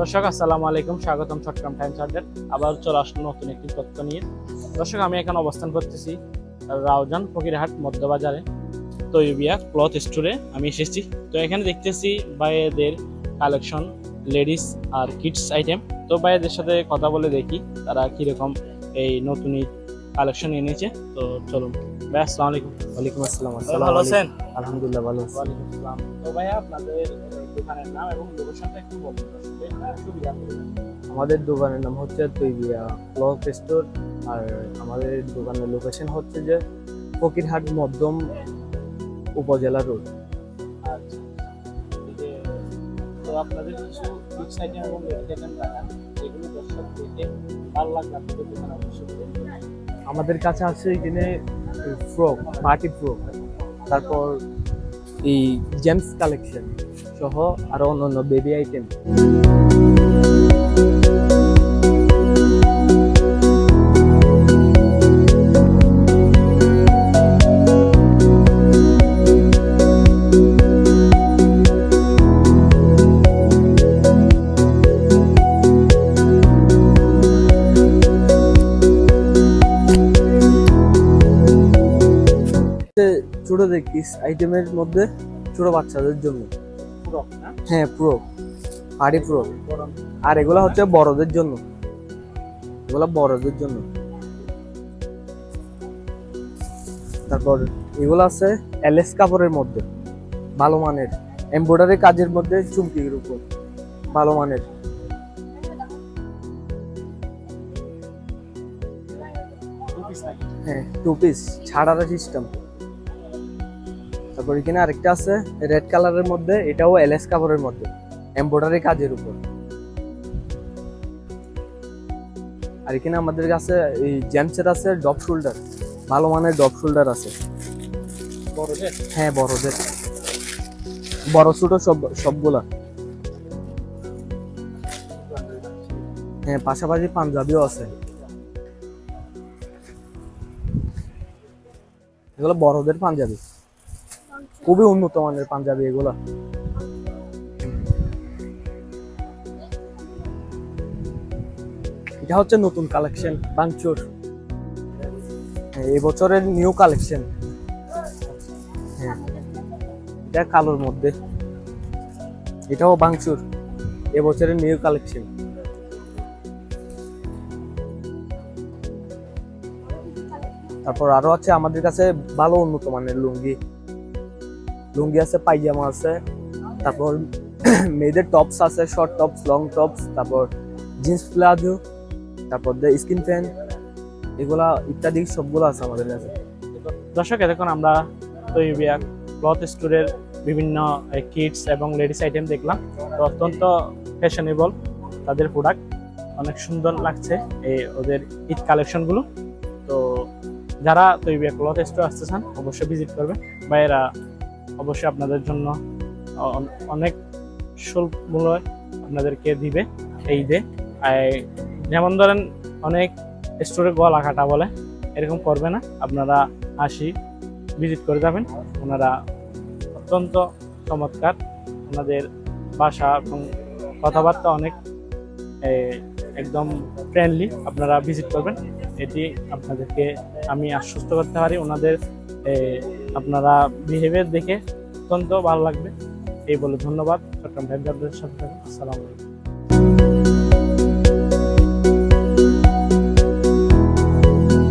দর্শক আসসালামু আলাইকুম। স্বাগতম চট্টগ্রাম টাইমস আপডেট আবার চলে আসলো নতুন একটি তথ্য নিয়ে। দর্শক আমি এখানে অবস্থান করতেছি রাউজান ফকিরহাট মধ্যবাজারে তৈবিয়া ক্লথ স্টোরে। আমি এসেছি। তো এখানে দেখতেছি বাইরেদের কালেকশন লেডিস আর কিডস আইটেম। তো বাইরেদের সাথে কথা বলে দেখি তারা কীরকম এই নতুন কালেকশন এনেছে। তো চলুন। ভাই আসসালামু আলাইকুম। ওয়ালাইকুম আসসালাম। ভালো আছেন? আলহামদুলিল্লাহ ভালো আছি। ওয়ালাইকুম আসসালাম। তো ভাইয়া আপনাদের দোকানের নাম এবং লোকেশনটা একটু দর্শকদের সুবিধা আমাদের দোকানের নাম হচ্ছে তৈবিয়া ক্লথ স্টোর আর আমাদের দোকানের লোকেশন হচ্ছে যে ফকিরহাট মধ্যম উপজেলা রোড। আচ্ছা তো আপনাদের কিছু ফিক্স আইটেম এবং রেডি রাখা যেগুলো দর্শক দেখে ভালো লাগবে আপনাদের দোকানে অবশ্যই। আমাদের কাছে আছে এখানে ফ্রক পার্টি ফ্রক তারপর এই জেমস কালেকশন সহ আরও অন্যান্য বেবি আইটেম ছোটদের কিস আইটেমের মধ্যে ছোট বাচ্চাদের জন্য। পুরো হ্যাঁ প্রো পার্টি প্রো আর এগুলা হচ্ছে বড়দের জন্য। এগুলা বড়দের জন্য। তারপর এগুলো আছে এলএস কাপড়ের মধ্যে। ভালো মানের। এমব্রয়ডারি কাজের মধ্যে চুমকির উপর। ভালো মানের। হ্যাঁ টু পিস ছাড়ার সিস্টেম তারপর এখানে আরেকটা আছে রেড কালারের মধ্যে এটাও এলএস কাপড়ের মধ্যে এমব্রয়ডারি কাজের উপর। আর এখানে আমাদের কাছে এই জেন্টসের আছে ডপ শোল্ডার ভালো মানের ডপ শোল্ডার আছে। বড়দের? হ্যাঁ বড়দের। বড় ছোট সব সবগুলা। হ্যাঁ পাশাপাশি পাঞ্জাবিও আছে। এগুলো বড়দের পাঞ্জাবি। খুবই উন্নত মানের পাঞ্জাবি এগুলো। এটা হচ্ছে নতুন কালেকশন বাংচুর হ্যাঁ, এই বছরের নিউ কালেকশন হ্যাঁ এটা কালোর মধ্যে। এটাও বাংচুর এবছরের নিউ কালেকশন তারপর আরও আছে আমাদের কাছে ভালো উন্নত মানের লুঙ্গি। লুঙ্গি আছে, পাইজামা আছে, তারপর মেয়েদের টপস আছে শর্ট টপস লং টপস তারপর জিন্স প্লাজো, তারপর স্কিন প্যান্ট এগুলা ইত্যাদি সবগুলো আছে আমাদের কাছে। দর্শক, এতক্ষণ আমরা তৈবিয়া ক্লথ স্টোরের বিভিন্ন কিডস এবং লেডিস আইটেম দেখলাম। তো অত্যন্ত ফ্যাশনেবল তাদের প্রোডাক্ট অনেক সুন্দর লাগছে এই ওদের ঈদ কালেকশনগুলো তো যারা তৈবিয়া ক্লথ স্টোর আসতে চান, অবশ্যই ভিজিট করবেন। বা এরা অবশ্যই আপনাদের জন্য অনেক শুল্ক মূল্য আপনাদেরকে দিবে এই ঈদে। যেমন ধরেন অনেক স্টোরে গলা কাটা বলে, এরকম করবে না। আপনারা আসি ভিজিট করে যাবেন। ওনারা অত্যন্ত চমৎকার। ওনাদের ভাষা এবং কথাবার্তা অনেক একদম ফ্রেন্ডলি আপনারা ভিজিট করবেন। এটি আপনাদেরকে আমি আশ্বস্ত করতে পারি। ওনাদের আপনারা বিহেভিয়ার দেখে অত্যন্ত ভালো লাগবে। এই বলে ধন্যবাদ। চট্টগ্রাম আপডেটের সাথে আসসালামাইকুম